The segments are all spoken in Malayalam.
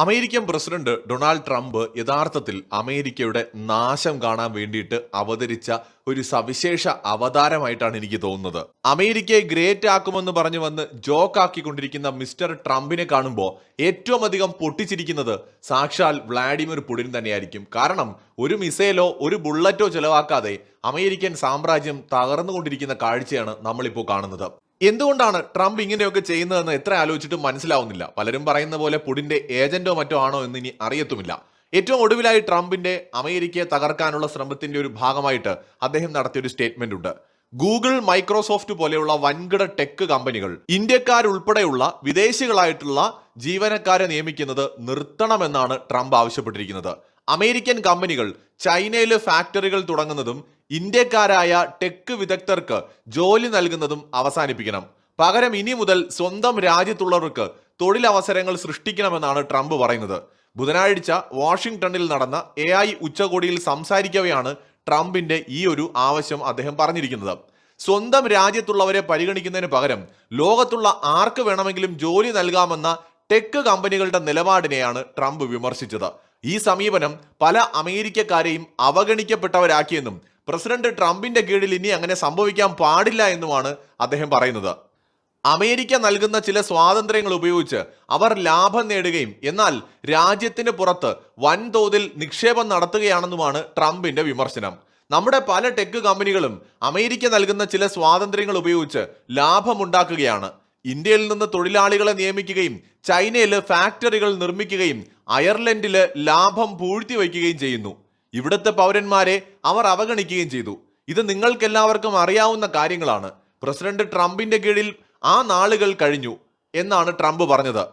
അമേരിക്കൻ പ്രസിഡന്റ് ഡൊണാൾഡ് ട്രംപ് യഥാർത്ഥത്തിൽ അമേരിക്കയുടെ നാശം കാണാൻ വേണ്ടിയിട്ട് അവതരിച്ച ഒരു സവിശേഷ അവതാരമായിട്ടാണ് എനിക്ക് തോന്നുന്നത്. അമേരിക്കയെ ഗ്രേറ്റ് ആക്കുമെന്ന് പറഞ്ഞു വന്ന് ജോക്ക് ആക്കിക്കൊണ്ടിരിക്കുന്ന മിസ്റ്റർ ട്രംപിനെ കാണുമ്പോൾ ഏറ്റവും അധികം പൊട്ടിച്ചിരിക്കുന്നത് സാക്ഷാൽ വ്ളാഡിമിർ പുടിൻ തന്നെയായിരിക്കും. കാരണം ഒരു മിസൈലോ ഒരു ബുള്ളറ്റോ ചെലവാക്കാതെ അമേരിക്കൻ സാമ്രാജ്യം തകർന്നുകൊണ്ടിരിക്കുന്ന കാഴ്ചയാണ് നമ്മളിപ്പോൾ കാണുന്നത്. എന്തുകൊണ്ടാണ് ട്രംപ് ഇങ്ങനെയൊക്കെ ചെയ്യുന്നതെന്ന് എത്ര ആലോചിച്ചിട്ടും മനസ്സിലാവുന്നില്ല. പലരും പറയുന്ന പോലെ പുടിന്റെ ഏജന്റോ മറ്റോ ആണോ എന്ന് ഇനി അറിയത്തുമില്ല. ഏറ്റവും ഒടുവിലായി ട്രംപിന്റെ അമേരിക്കയെ തകർക്കാനുള്ള ശ്രമത്തിന്റെ ഒരു ഭാഗമായിട്ട് അദ്ദേഹം നടത്തിയ ഒരു സ്റ്റേറ്റ്മെന്റ് ഉണ്ട്. ഗൂഗിൾ മൈക്രോസോഫ്റ്റ് പോലെയുള്ള വൻകിട ടെക് കമ്പനികൾ ഇന്ത്യക്കാരുൾപ്പെടെയുള്ള വിദേശികളായിട്ടുള്ള ജീവനക്കാരെ നിയമിക്കുന്നത് നിർത്തണമെന്നാണ് ട്രംപ് ആവശ്യപ്പെട്ടിരിക്കുന്നത്. അമേരിക്കൻ കമ്പനികൾ ചൈനയിൽ ഫാക്ടറികൾ തുടങ്ങുന്നതും ഇന്ത്യക്കാരായ ടെക് വിദഗ്ധർക്ക് ജോലി നൽകുന്നതും അവസാനിപ്പിക്കണം. പകരം ഇനി മുതൽ സ്വന്തം രാജ്യത്തുള്ളവർക്ക് തൊഴിലവസരങ്ങൾ സൃഷ്ടിക്കണമെന്നാണ് ട്രംപ് പറയുന്നത്. ബുധനാഴ്ച വാഷിംഗ്ടണിൽ നടന്ന എ ഐ ഉച്ചകോടിയിൽ സംസാരിക്കവെയാണ് ട്രംപിന്റെ ഈ ഒരു ആവശ്യം അദ്ദേഹം പറഞ്ഞിരിക്കുന്നത്. സ്വന്തം രാജ്യത്തുള്ളവരെ പരിഗണിക്കുന്നതിന് പകരം ലോകത്തുള്ള ആർക്ക് വേണമെങ്കിലും ജോലി നൽകാമെന്ന ടെക് കമ്പനികളുടെ നിലപാടിനെയാണ് ട്രംപ് വിമർശിച്ചത്. ഈ സമീപനം പല അമേരിക്കക്കാരെയും അവഗണിക്കപ്പെട്ടവരാക്കിയെന്നും പ്രസിഡന്റ് ട്രംപിന്റെ കീഴിൽ ഇനി അങ്ങനെ സംഭവിക്കാൻ പാടില്ല എന്നുമാണ് അദ്ദേഹം പറയുന്നത്. അമേരിക്ക നൽകുന്ന ചില സ്വാതന്ത്ര്യങ്ങൾ ഉപയോഗിച്ച് അവർ ലാഭം നേടുകയും എന്നാൽ രാജ്യത്തിന് പുറത്ത് വൻതോതിൽ നിക്ഷേപം നടത്തുകയാണെന്നുമാണ് ട്രംപിന്റെ വിമർശനം. നമ്മുടെ പല ടെക് കമ്പനികളും അമേരിക്ക നൽകുന്ന ചില സ്വാതന്ത്ര്യങ്ങൾ ഉപയോഗിച്ച് ലാഭമുണ്ടാക്കുകയാണ്. ഇന്ത്യയിൽ നിന്ന് തൊഴിലാളികളെ നിയമിക്കുകയും ചൈനയിൽ ഫാക്ടറികൾ നിർമ്മിക്കുകയും അയർലൻഡിൽ ലാഭം പൂഴ്ത്തിവയ്ക്കുകയും ചെയ്യുന്നു. ഇവിടുത്തെ പൗരന്മാരെ അവർ അവഗണിക്കുകയും ചെയ്തു. ഇത് നിങ്ങൾക്കെല്ലാവർക്കും അറിയാവുന്ന കാര്യങ്ങളാണ്. പ്രസിഡന്റ് ട്രംപിന്റെ കീഴിൽ ആ നാളുകൾ കഴിഞ്ഞു എന്നാണ് ട്രംപ് പറഞ്ഞത്.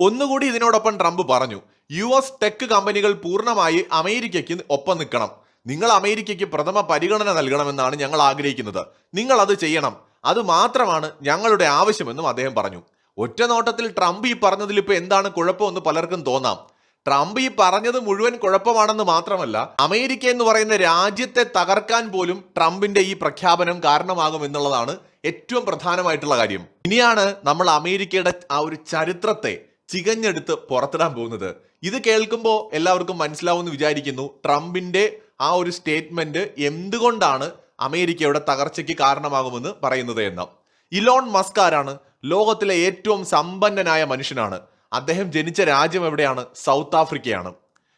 ഒന്നുകൂടി ഇതിനോടൊപ്പം ട്രംപ് പറഞ്ഞു യു എസ് ടെക് കമ്പനികൾ പൂർണമായി അമേരിക്കയ്ക്ക് ഒപ്പം നിൽക്കണം. നിങ്ങൾ അമേരിക്കയ്ക്ക് പ്രഥമ പരിഗണന നൽകണമെന്നാണ് ഞങ്ങൾ ആഗ്രഹിക്കുന്നത്. നിങ്ങൾ അത് ചെയ്യണം. അത് മാത്രമാണ് ഞങ്ങളുടെ ആവശ്യമെന്നും അദ്ദേഹം പറഞ്ഞു. ഒറ്റ നോട്ടത്തിൽ ട്രംപ് ഈ പറഞ്ഞതിൽ ഇപ്പൊ എന്താണ് കുഴപ്പമെന്ന് പലർക്കും തോന്നാം. ട്രംപ് ഈ പറഞ്ഞത് മുഴുവൻ കുഴപ്പമാണെന്ന് മാത്രമല്ല അമേരിക്ക എന്ന് പറയുന്ന രാജ്യത്തെ തകർക്കാൻ പോലും ട്രംപിന്റെ ഈ പ്രഖ്യാപനം കാരണമാകും എന്നുള്ളതാണ് ഏറ്റവും പ്രധാനമായിട്ടുള്ള കാര്യം. ഇനിയാണ് നമ്മൾ അമേരിക്കയുടെ ആ ഒരു ചരിത്രത്തെ ചികഞ്ഞെടുത്ത് പുറത്തിടാൻ പോകുന്നത്. ഇത് കേൾക്കുമ്പോൾ എല്ലാവർക്കും മനസ്സിലാവുമെന്ന് വിചാരിക്കുന്നു. ട്രംപിന്റെ ആ ഒരു സ്റ്റേറ്റ്മെന്റ് എന്തുകൊണ്ടാണ് അമേരിക്കയുടെ തകർച്ചയ്ക്ക് കാരണമാകുമെന്ന് പറയുന്നത് എന്ന്. ഇലോൺ മസ്ക് ആരാണ്? ലോകത്തിലെ ഏറ്റവും സമ്പന്നനായ മനുഷ്യനാണ്. അദ്ദേഹം ജനിച്ച രാജ്യം എവിടെയാണ്? സൗത്ത് ആഫ്രിക്കയാണ്.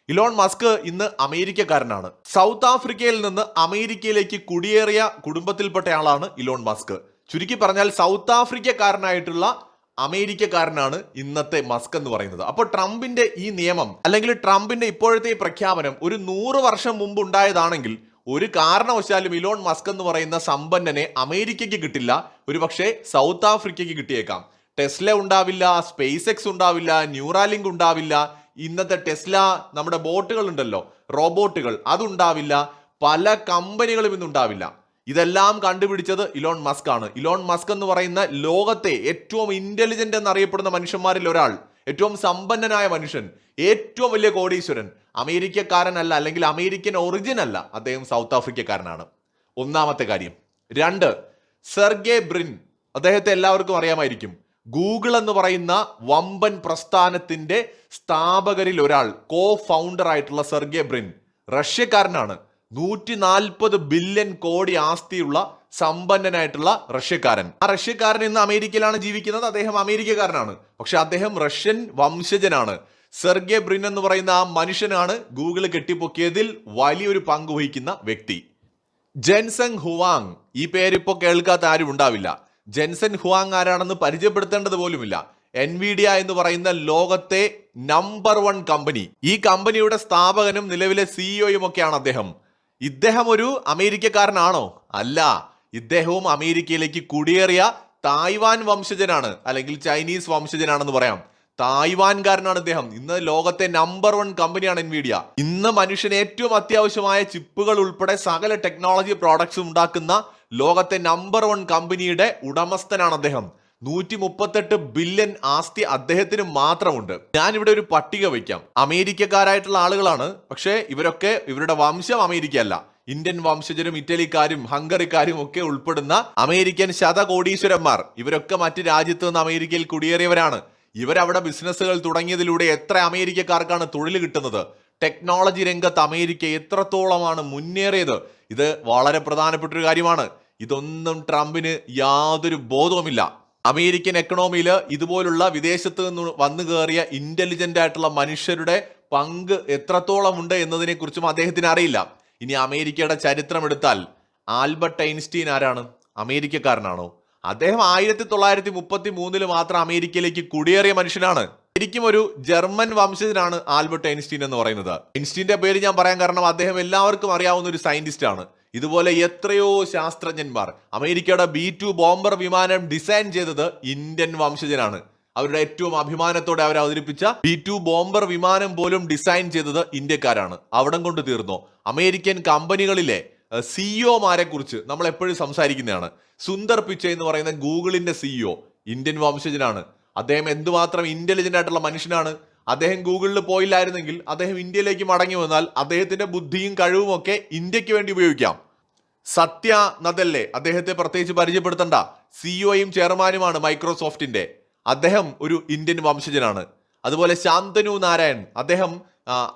ഇലോൺ മസ്ക് ഇന്ന് അമേരിക്കക്കാരനാണ്. സൗത്ത് ആഫ്രിക്കയിൽ നിന്ന് അമേരിക്കയിലേക്ക് കുടിയേറിയ കുടുംബത്തിൽപ്പെട്ടയാളാണ് ഇലോൺ മസ്ക്. ചുരുക്കി പറഞ്ഞാൽ സൗത്ത് ആഫ്രിക്കക്കാരനായിട്ടുള്ള അമേരിക്കക്കാരനാണ് ഇന്നത്തെ മസ്ക് എന്ന് പറയുന്നത്. അപ്പോൾ ട്രംപിന്റെ ഈ നിയമം അല്ലെങ്കിൽ ട്രംപിന്റെ ഇപ്പോഴത്തെ ഈ പ്രഖ്യാപനം ഒരു നൂറ് വർഷം മുമ്പ് ഉണ്ടായതാണെങ്കിൽ ഒരു കാരണവശാലും ഇലോൺ മസ്ക് എന്ന് പറയുന്ന സമ്പന്നനെ അമേരിക്കയ്ക്ക് കിട്ടില്ല. ഒരു പക്ഷേ സൗത്ത് ആഫ്രിക്കയ്ക്ക് കിട്ടിയേക്കാം. ടെസ്ല ഉണ്ടാവില്ല സ്പേസ് എക്സ് ഉണ്ടാവില്ല ന്യൂറാലിങ്ക് ഉണ്ടാവില്ല. ഇന്നത്തെ ടെസ്ല നമ്മുടെ ബോട്ടുകൾ ഉണ്ടല്ലോ റോബോട്ടുകൾ അതുണ്ടാവില്ല. പല കമ്പനികളും ഇന്നുണ്ടാവില്ല. ഇതെല്ലാം കണ്ടുപിടിച്ചത് ഇലോൺ മസ്ക് ആണ്. ഇലോൺ മസ്ക് എന്ന് പറയുന്ന ലോകത്തെ ഏറ്റവും ഇന്റലിജന്റ് എന്നറിയപ്പെടുന്ന മനുഷ്യന്മാരിൽ ഒരാൾ ഏറ്റവും സമ്പന്നനായ മനുഷ്യൻ ഏറ്റവും വലിയ കോടീശ്വരൻ അമേരിക്കക്കാരനല്ല അല്ലെങ്കിൽ അമേരിക്കൻ ഒറിജിൻ അല്ല അദ്ദേഹം സൗത്ത് ആഫ്രിക്കക്കാരനാണ്. ഒന്നാമത്തെ കാര്യം. രണ്ട് സെർഗെ ബ്രിൻ. അദ്ദേഹത്തെ എല്ലാവർക്കും അറിയാമായിരിക്കും. ഗൂഗിൾ എന്ന് പറയുന്ന വമ്പൻ പ്രസ്ഥാനത്തിന്റെ സ്ഥാപകരിൽ ഒരാൾ കോ ഫൗണ്ടർ ആയിട്ടുള്ള സെർഗെ ബ്രിൻ. റഷ്യക്കാരനാണ്. നൂറ്റി നാൽപ്പത് ബില്യൺ കോടി ആസ്തിയുള്ള സമ്പന്നനായിട്ടുള്ള റഷ്യക്കാരൻ. ആ റഷ്യക്കാരൻ ഇന്ന് അമേരിക്കയിലാണ് ജീവിക്കുന്നത്. അദ്ദേഹം അമേരിക്കക്കാരനാണ്. പക്ഷെ അദ്ദേഹം റഷ്യൻ വംശജനാണ്. സെർഗെ ബ്രിൻ എന്ന് പറയുന്ന ആ മനുഷ്യനാണ് ഗൂഗിൾ കെട്ടിപ്പൊക്കിയതിൽ വലിയൊരു പങ്ക് വഹിക്കുന്ന വ്യക്തി. Jensen Huang. ഈ പേരിപ്പോ കേൾക്കാത്ത ആരും ഉണ്ടാവില്ല. ജെൻസൻ ഹുവാങ് ആരാണെന്ന് പരിചയപ്പെടുത്തേണ്ടത് പോലുമില്ല. എൻവിഡിയ എന്ന് പറയുന്ന ലോകത്തെ നമ്പർ വൺ കമ്പനി. ഈ കമ്പനിയുടെ സ്ഥാപകനും നിലവിലെ സിഇഒയും ഒക്കെയാണ് അദ്ദേഹം. ഇദ്ദേഹം ഒരു അമേരിക്കക്കാരനാണോ? അല്ല. ഇദ്ദേഹവും അമേരിക്കയിലേക്ക് കുടിയേറിയ തായ്വാൻ വംശജനാണ് അല്ലെങ്കിൽ ചൈനീസ് വംശജനാണെന്ന് പറയാം. തായ്വാൻകാരനാണ് ഇദ്ദേഹം. ഇന്ന് ലോകത്തെ നമ്പർ വൺ കമ്പനിയാണ് എൻവിഡിയ. ഇന്ന് മനുഷ്യന് ഏറ്റവും അത്യാവശ്യമായ ചിപ്പുകൾ ഉൾപ്പെടെ സകല ടെക്നോളജി പ്രോഡക്ട്സ് ഉണ്ടാക്കുന്ന ലോകത്തെ നമ്പർ വൺ കമ്പനിയുടെ ഉടമസ്ഥനാണ് അദ്ദേഹം. നൂറ്റി മുപ്പത്തെട്ട് ബില്യൺ ആസ്തി അദ്ദേഹത്തിന് മാത്രമുണ്ട്. ഞാൻ ഇവിടെ ഒരു പട്ടിക വയ്ക്കാം അമേരിക്കക്കാരായിട്ടുള്ള ആളുകളാണ്. പക്ഷേ ഇവരൊക്കെ ഇവരുടെ വംശം അമേരിക്കയല്ല. ഇന്ത്യൻ വംശജരും ഇറ്റലിക്കാരും ഹംഗറിക്കാരും ഒക്കെ ഉൾപ്പെടുന്ന അമേരിക്കൻ ശതകോടീശ്വരന്മാർ. ഇവരൊക്കെ മറ്റ് രാജ്യത്ത് നിന്ന് അമേരിക്കയിൽ കുടിയേറിയവരാണ്. ഇവരവിടെ ബിസിനസ്സുകൾ തുടങ്ങിയതിലൂടെ എത്ര അമേരിക്കക്കാർക്കാണ് തൊഴിൽ കിട്ടുന്നത്? ടെക്നോളജി രംഗത്ത് അമേരിക്ക എത്രത്തോളമാണ് മുന്നേറിയത്? ഇത് വളരെ പ്രധാനപ്പെട്ട ഒരു കാര്യമാണ്. ഇതൊന്നും ട്രംപിന് യാതൊരു ബോധവുമില്ല. അമേരിക്കൻ എക്കണോമിയിൽ ഇതുപോലുള്ള വിദേശത്ത് നിന്ന് വന്നു കയറിയ ഇന്റലിജന്റ് ആയിട്ടുള്ള മനുഷ്യരുടെ പങ്ക് എത്രത്തോളം ഉണ്ട് എന്നതിനെ കുറിച്ചും അദ്ദേഹത്തിന് അറിയില്ല. ഇനി അമേരിക്കയുടെ ചരിത്രം എടുത്താൽ ആൽബർട്ട് ഐൻസ്റ്റീൻ ആരാണ്? അമേരിക്കക്കാരനാണോ? അദ്ദേഹം ആയിരത്തി തൊള്ളായിരത്തി മുപ്പത്തി മൂന്നിൽ മാത്രം അമേരിക്കയിലേക്ക് കുടിയേറിയ മനുഷ്യനാണ്. ശരിക്കും ഒരു ജർമ്മൻ വംശജനാണ് ആൽബർട്ട് ഐൻസ്റ്റീൻ എന്ന് പറയുന്നത്. ഐൻസ്റ്റീന്റെ പേര് ഞാൻ പറയാൻ കാരണം അദ്ദേഹം എല്ലാവർക്കും അറിയാവുന്ന ഒരു സയന്റിസ്റ്റ് ആണ്. ഇതുപോലെ എത്രയോ ശാസ്ത്രജ്ഞന്മാർ അമേരിക്കയുടെ ബി ടു ബോംബർ വിമാനം ഡിസൈൻ ചെയ്തത് ഇന്ത്യൻ വംശജനാണ്. അവരുടെ ഏറ്റവും അഭിമാനത്തോടെ അവർ അവതരിപ്പിച്ച ബി ടു ബോംബർ വിമാനം പോലും ഡിസൈൻ ചെയ്തത് ഇന്ത്യക്കാരാണ്. അവിടം കൊണ്ട് തീർന്നോ? അമേരിക്കൻ കമ്പനികളിലെ സിഇഒമാരെ കുറിച്ച് നമ്മൾ എപ്പോഴും സംസാരിക്കുന്നതാണ്. സുന്ദർ പിച്ചൈ എന്ന് പറയുന്ന ഗൂഗിളിന്റെ സിഇഒ ഇന്ത്യൻ വംശജനാണ്. അദ്ദേഹം എന്തുമാത്രം ഇന്റലിജന്റ് ആയിട്ടുള്ള മനുഷ്യനാണ്. അദ്ദേഹം ഗൂഗിളിൽ പോയില്ലായിരുന്നെങ്കിൽ അദ്ദേഹം ഇന്ത്യയിലേക്ക് മടങ്ങി വന്നാൽ അദ്ദേഹത്തിന്റെ ബുദ്ധിയും കഴിവും ഒക്കെ ഇന്ത്യയ്ക്ക് വേണ്ടി ഉപയോഗിക്കാം. സത്യ നദല്ലേ? അദ്ദേഹത്തെ പ്രത്യേകിച്ച് പരിചയപ്പെടുത്തണ്ട. സിഇഒയും ചെയർമാനുമാണ് മൈക്രോസോഫ്റ്റിന്റെ. അദ്ദേഹം ഒരു ഇന്ത്യൻ വംശജനാണ്. അതുപോലെ ശാന്തനു നാരായൺ. അദ്ദേഹം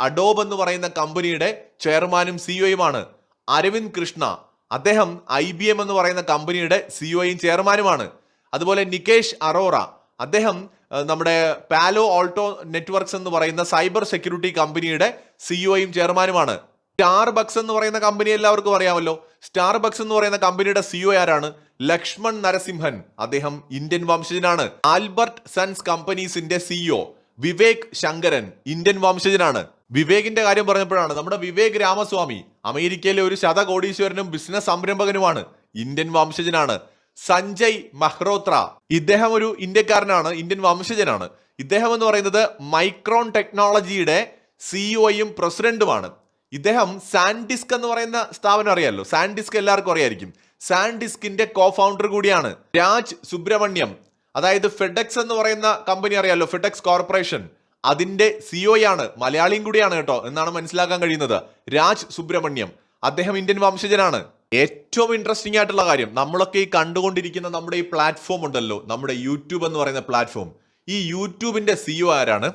അഡോബ് എന്ന് പറയുന്ന കമ്പനിയുടെ ചെയർമാനും സിഇഒയുമാണ് അരവിന്ദ് കൃഷ്ണ. അദ്ദേഹം ഐ ബി എം എന്ന് പറയുന്ന കമ്പനിയുടെ സിഇഒയും ചെയർമാനുമാണ്. അതുപോലെ നികേഷ് അറോറ. അദ്ദേഹം നമ്മുടെ പാലോ ഓൾട്ടോ നെറ്റ്വർക്ക്സ് എന്ന് പറയുന്ന സൈബർ സെക്യൂരിറ്റി കമ്പനിയുടെ സിഇഒയും ചെയർമാനുമാണ്. സ്റ്റാർ ബക്സ് എന്ന് പറയുന്ന കമ്പനി എല്ലാവർക്കും അറിയാമല്ലോ. സ്റ്റാർ ബക്സ് എന്ന് പറയുന്ന കമ്പനിയുടെ സിഇഒ ആരാണ്? ലക്ഷ്മൺ നരസിംഹൻ. അദ്ദേഹം ഇന്ത്യൻ വംശജനാണ്. ആൽബർട്ട് സൺസ് കമ്പനീസിന്റെ സിഇഒ വിവേക് ശങ്കരൻ ഇന്ത്യൻ വംശജനാണ്. വിവേകിന്റെ കാര്യം പറഞ്ഞപ്പോഴാണ് നമ്മുടെ വിവേക് രാമസ്വാമി അമേരിക്കയിലെ ഒരു ശതകോടീശ്വരനും ബിസിനസ് സംരംഭകനുമാണ്. ഇന്ത്യൻ വംശജനാണ്. സഞ്ജയ് മഹ്റോത്ര. ഇദ്ദേഹം ഒരു ഇന്ത്യക്കാരനാണ് ഇന്ത്യൻ വംശജനാണ്. ഇദ്ദേഹം എന്ന് പറയുന്നത് മൈക്രോൺ ടെക്നോളജിയുടെ സിഇഒയും പ്രസിഡന്റുമാണ്. ഇദ്ദേഹം സാൻഡിസ്ക് എന്ന് പറയുന്ന സ്ഥാപനം അറിയാലോ? സാൻഡിസ്ക് എല്ലാവർക്കും അറിയായിരിക്കും. സാൻഡിസ്കിന്റെ കോ ഫൗണ്ടർ കൂടിയാണ് രാജ് സുബ്രഹ്മണ്യം. അതായത് ഫെഡെക്സ് എന്ന് പറയുന്ന കമ്പനി അറിയാലോ? FedEx corporation. അതിന്റെ സിഒയാണ് മലയാളിയും കൂടിയാണ് കേട്ടോ എന്നാണ് മനസ്സിലാക്കാൻ കഴിയുന്നത്. രാജ് സുബ്രഹ്മണ്യം. അദ്ദേഹം ഇന്ത്യൻ വംശജനാണ്. ഏറ്റവും ഇൻട്രസ്റ്റിംഗ് ആയിട്ടുള്ള കാര്യം നമ്മളൊക്കെ ഈ കണ്ടുകൊണ്ടിരിക്കുന്ന നമ്മുടെ ഈ പ്ലാറ്റ്ഫോം ഉണ്ടല്ലോ നമ്മുടെ യൂട്യൂബ് എന്ന് പറയുന്ന പ്ലാറ്റ്ഫോം ഈ യൂട്യൂബിന്റെ സിഇഒ ആരാണ്?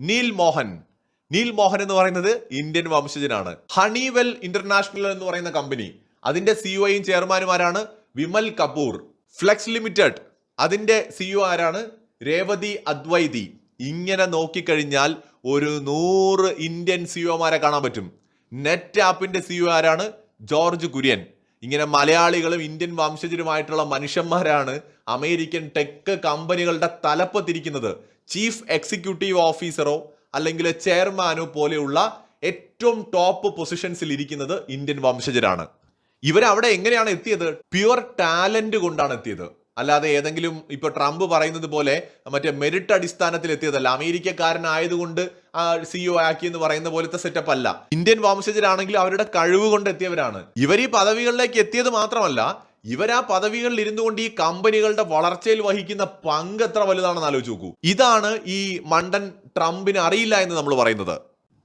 നീൽ മോഹൻ. നീൽ മോഹൻ എന്ന് പറയുന്നത് ഇന്ത്യൻ വംശജനാണ്. ഹണിവെൽ ഇന്റർനാഷണൽ എന്ന് പറയുന്ന കമ്പനി അതിന്റെ സിഇഒയും ചെയർമാനുമാരാണ് വിമൽ കപൂർ. Flex limited. അതിന്റെ സിഇഒ ആരാണ്? രേവതി അദ്വൈതി. ഇങ്ങനെ നോക്കിക്കഴിഞ്ഞാൽ ഒരു നൂറ് ഇന്ത്യൻ സിഇഒമാരെ കാണാൻ പറ്റും. നെറ്റ് ആപ്പിന്റെ സിഇഒ ആരാണ്? ജോർജ് കുര്യൻ. ഇങ്ങനെ മലയാളികളും ഇന്ത്യൻ വംശജരുമായിട്ടുള്ള മനുഷ്യന്മാരാണ് അമേരിക്കൻ ടെക് കമ്പനികളുടെ തലപ്പത്തിരിക്കുന്നത്. ചീഫ് എക്സിക്യൂട്ടീവ് ഓഫീസറോ അല്ലെങ്കിൽ ചെയർമാനോ പോലെയുള്ള ഏറ്റവും ടോപ്പ് പൊസിഷൻസിൽ ഇരിക്കുന്നത് ഇന്ത്യൻ വംശജരാണ്. ഇവരവിടെ എങ്ങനെയാണ് എത്തിയത്? പ്യുവർ ടാലന്റ് കൊണ്ടാണ് എത്തിയത്. അല്ലാതെ ഏതെങ്കിലും ഇപ്പൊ ട്രംപ് പറയുന്നത് പോലെ മറ്റേ മെറിറ്റ് അടിസ്ഥാനത്തിൽ എത്തിയതല്ല അമേരിക്കക്കാരനായതുകൊണ്ട് സിഇഒ ആക്കി എന്ന് പറയുന്ന പോലത്തെ സെറ്റപ്പ് അല്ല. ഇന്ത്യൻ വംശജരാണെങ്കിൽ അവരുടെ കഴിവ് കൊണ്ട് എത്തിയവരാണ് ഇവർ ഈ പദവികളിലേക്ക് എത്തിയത് മാത്രമല്ല ഇവർ ആ പദവികളിൽ ഇരുന്നു കൊണ്ട് ഈ കമ്പനികളുടെ വളർച്ചയിൽ വഹിക്കുന്ന പങ്ക് എത്ര വലുതാണെന്ന് ആലോചിച്ച് നോക്കൂ. ഇതാണ് ഈ മണ്ടൻ ട്രംപിന് അറിയില്ല എന്ന് നമ്മൾ പറയുന്നത്.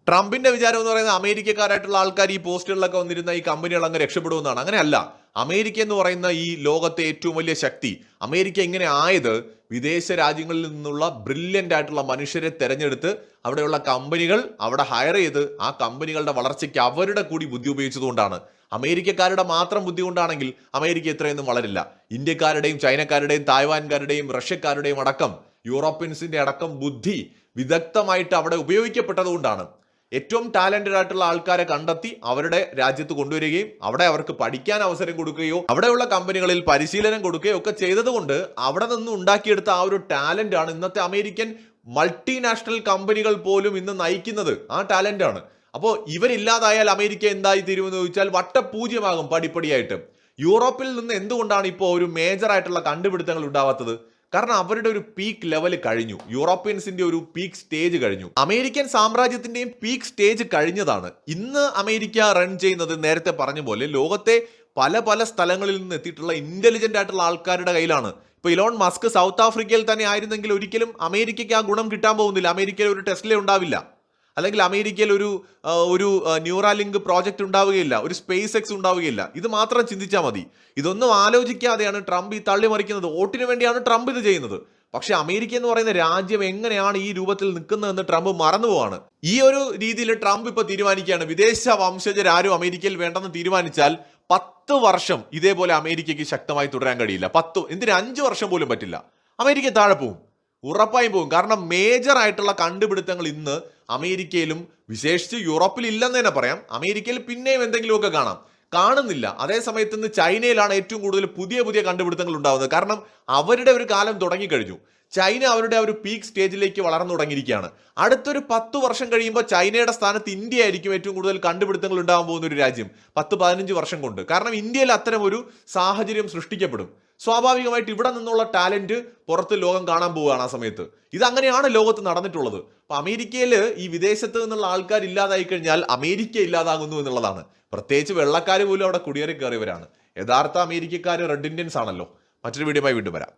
ട്രംപിന്റെ വിചാരം എന്ന് പറയുന്നത് അമേരിക്കക്കാരായിട്ടുള്ള ആൾക്കാർ ഈ പോസ്റ്റുകളിലൊക്കെ വന്നിരുന്ന ഈ കമ്പനികൾ അങ്ങ് രക്ഷപ്പെടുമെന്നാണ്. അങ്ങനെയല്ല. അമേരിക്ക എന്ന് പറയുന്ന ഈ ലോകത്തെ ഏറ്റവും വലിയ ശക്തി അമേരിക്ക ഇങ്ങനെ ആയത്? വിദേശ രാജ്യങ്ങളിൽ നിന്നുള്ള ബ്രില്യന്റ് ആയിട്ടുള്ള മനുഷ്യരെ തിരഞ്ഞെടുത്ത് അവിടെയുള്ള കമ്പനികൾ അവിടെ ഹയർ ചെയ്ത് ആ കമ്പനികളുടെ വളർച്ചയ്ക്ക് അവരുടെ കൂടി ബുദ്ധി ഉപയോഗിച്ചതുകൊണ്ടാണ്. അമേരിക്കക്കാരുടെ മാത്രം ബുദ്ധി കൊണ്ടാണെങ്കിൽ അമേരിക്ക ഇത്രയൊന്നും വളരില്ല. ഇന്ത്യക്കാരുടെയും ചൈനക്കാരുടെയും തായ്വാൻകാരുടെയും റഷ്യക്കാരുടെയും അടക്കം യൂറോപ്യൻസിന്റെ അടക്കം ബുദ്ധി വിദഗ്ധമായിട്ട് അവിടെ ഉപയോഗിക്കപ്പെട്ടതുകൊണ്ടാണ്. ഏറ്റവും ടാലന്റഡ് ആയിട്ടുള്ള ആൾക്കാരെ കണ്ടെത്തി അവരുടെ രാജ്യത്ത് കൊണ്ടുവരികയും അവിടെ അവർക്ക് പഠിക്കാൻ അവസരം കൊടുക്കുകയോ അവിടെയുള്ള കമ്പനികളിൽ പരിശീലനം കൊടുക്കുകയോ ഒക്കെ ചെയ്തതുകൊണ്ട് അവിടെ നിന്ന് ഉണ്ടാക്കിയെടുത്ത ആ ഒരു ടാലന്റ് ആണ് ഇന്നത്തെ അമേരിക്കൻ മൾട്ടിനാഷണൽ കമ്പനികൾ പോലും ഇന്ന് നയിക്കുന്നത്. ആ ടാലന്റ് ആണ്. അപ്പോൾ ഇവരില്ലാതായാൽ അമേരിക്ക എന്തായി തീരുമെന്ന് ചോദിച്ചാൽ വട്ടപൂജ്യമാകും പടിപ്പടിയായിട്ട്. യൂറോപ്പിൽ നിന്ന് എന്തുകൊണ്ടാണ് ഇപ്പോൾ ഒരു മേജർ ആയിട്ടുള്ള കണ്ടുപിടുത്തങ്ങൾ ഉണ്ടാവാത്തത്? കാരണം അവരുടെ ഒരു പീക്ക് ലെവൽ കഴിഞ്ഞു. യൂറോപ്യൻസിന്റെ ഒരു പീക്ക് സ്റ്റേജ് കഴിഞ്ഞു. അമേരിക്കൻ സാമ്രാജ്യത്തിന്റെയും പീക്ക് സ്റ്റേജ് കഴിഞ്ഞതാണ്. ഇന്ന് അമേരിക്ക റൺ ചെയ്യുന്നത് നേരത്തെ പറഞ്ഞ പോലെ ലോകത്തെ പല പല സ്ഥലങ്ങളിൽ നിന്ന് എത്തിയിട്ടുള്ള ഇന്റലിജന്റ് ആയിട്ടുള്ള ആൾക്കാരുടെ കയ്യിലാണ്. ഇപ്പൊ ഇലോൺ മസ്ക് സൗത്ത് ആഫ്രിക്കയിൽ തന്നെ ആയിരുന്നെങ്കിൽ ഒരിക്കലും അമേരിക്കയ്ക്ക് ആ ഗുണം കിട്ടാൻ പോകുന്നില്ല. അമേരിക്കയിൽ ഒരു ടെസ്റ്റിലേ ഉണ്ടാവില്ല. അല്ലെങ്കിൽ അമേരിക്കയിൽ ഒരു ഒരു ന്യൂറാലിങ്ക് പ്രോജക്റ്റ് ഉണ്ടാവുകയില്ല ഒരു സ്പേസ് എക്സ് ഉണ്ടാവുകയില്ല. ഇത് മാത്രം ചിന്തിച്ചാൽ മതി. ഇതൊന്നും ആലോചിക്കാതെയാണ് ട്രംപ് ഈ തള്ളി മറിക്കുന്നത് വോട്ടിന് വേണ്ടിയാണ് ട്രംപ് ഇത് ചെയ്യുന്നത്. പക്ഷേ അമേരിക്ക എന്ന് പറയുന്ന രാജ്യം എങ്ങനെയാണ് ഈ രൂപത്തിൽ നിൽക്കുന്നതെന്ന് ട്രംപ് മറന്നു പോവാണ്. ഈ ഒരു രീതിയിൽ ട്രംപ് ഇപ്പോൾ തീരുമാനിക്കുകയാണ്. വിദേശ വംശജരാരും അമേരിക്കയിൽ വേണ്ടെന്ന് തീരുമാനിച്ചാൽ പത്ത് വർഷം ഇതേപോലെ അമേരിക്കയ്ക്ക് ശക്തമായി തുടരാൻ കഴിയില്ല. പത്ത് എന്തിന് അഞ്ച് വർഷം പോലും പറ്റില്ല. അമേരിക്ക താഴെ പോവും. ഉറപ്പായും പോകും. കാരണം മേജർ ആയിട്ടുള്ള കണ്ടുപിടുത്തങ്ങൾ ഇന്ന് അമേരിക്കയിലും വിശേഷിച്ച് യൂറോപ്പിൽ ഇല്ലെന്ന് തന്നെ പറയാം. അമേരിക്കയിൽ പിന്നെയും എന്തെങ്കിലുമൊക്കെ കാണാം. കാണുന്നില്ല. അതേസമയത്ത് ഇന്ന് ചൈനയിലാണ് ഏറ്റവും കൂടുതൽ പുതിയ പുതിയ കണ്ടുപിടുത്തങ്ങൾ ഉണ്ടാകുന്നത് കാരണം അവരുടെ ഒരു കാലം തുടങ്ങിക്കഴിഞ്ഞു. ചൈന അവരുടെ ഒരു പീക്ക് സ്റ്റേജിലേക്ക് വളർന്നു തുടങ്ങിയിരിക്കുകയാണ്. അടുത്തൊരു പത്ത് വർഷം കഴിയുമ്പോൾ ചൈനയുടെ സ്ഥാനത്ത് ഇന്ത്യ ആയിരിക്കും ഏറ്റവും കൂടുതൽ കണ്ടുപിടുത്തങ്ങൾ ഉണ്ടാകാൻ പോകുന്ന ഒരു രാജ്യം. പത്ത് പതിനഞ്ച് വർഷം കൊണ്ട്. കാരണം ഇന്ത്യയിൽ അത്തരം ഒരു സാഹചര്യം സൃഷ്ടിക്കപ്പെടും. സ്വാഭാവികമായിട്ട് ഇവിടെ നിന്നുള്ള ടാലന്റ് പുറത്ത് ലോകം കാണാൻ പോവുകയാണ് ആ സമയത്ത്. ഇത് അങ്ങനെയാണ് ലോകത്ത് നടന്നിട്ടുള്ളത്. അപ്പൊ അമേരിക്കയിൽ ഈ വിദേശത്ത് നിന്നുള്ള ആൾക്കാർ ഇല്ലാതായി കഴിഞ്ഞാൽ അമേരിക്ക ഇല്ലാതാകുന്നു എന്നുള്ളതാണ്. പ്രത്യേകിച്ച് വെള്ളക്കാർ പോലും അവിടെ കുടിയേറി കയറിയവരാണ്. യഥാർത്ഥ അമേരിക്കക്കാർ റെഡ് ഇന്ത്യൻസ് ആണല്ലോ മറ്റൊരു വീഡിയോ വീണ്ടും വരാം.